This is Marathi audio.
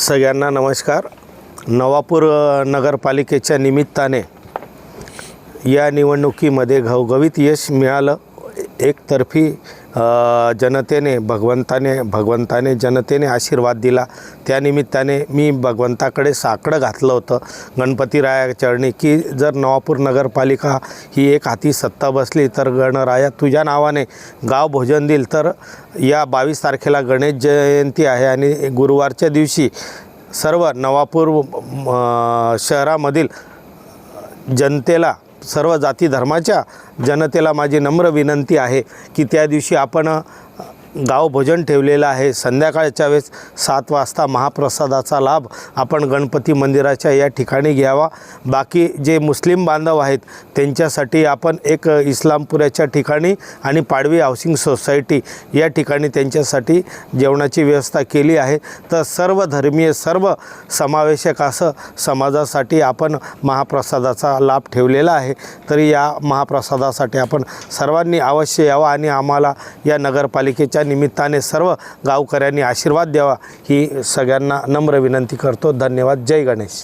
सगळ्यांना नमस्कार. नवापूर नगरपालिकेच्या निमित्ताने या निवडणुकीमध्ये घवघवीत यश मिळालं. एकतर्फी जनतेने भगवंताने भगवंताने जनतेने आशीर्वाद दिला. त्यानिमित्ताने मी भगवंताकडे साकडं घातलं होतं. गणपतीराया चरणी की जर नवापूर नगरपालिका ही एक हाती सत्ता बसली तर गणराया तुझ्या नावाने गाव भोजन देईल. तर या बावीस तारखेला गणेश जयंती आहे आणि गुरुवारच्या दिवशी सर्व नवापूर शहरामधील जनतेला सर्व जाती धर्माच्या जनतेला माझी नम्र विनंती आहे की त्या दिवशी आपण गाव भजन ठेवलेलं आहे. संध्याकाळच्या वेळेस सात वाजता महाप्रसादाचा लाभ आपण गणपती मंदिराच्या या ठिकाणी घ्यावा. बाकी जे मुस्लिम बांधव आहेत त्यांच्यासाठी आपण एक इस्लामपुऱ्याच्या ठिकाणी आणि पाडवी हाऊसिंग सोसायटी या ठिकाणी त्यांच्यासाठी जेवणाची व्यवस्था केली आहे. तर सर्व धर्मीय सर्व समावेशक असं समाजासाठी आपण महाप्रसादाचा लाभ ठेवलेला आहे. तरी या महाप्रसादासाठी आपण सर्वांनी अवश्य यावं आणि आम्हाला या नगरपालिकेच्या निमित्ताने सर्व गावकऱ्यांनी आशीर्वाद द्यावा ही सगळ्यांना नम्र विनंती करतो. धन्यवाद. जय गणेश.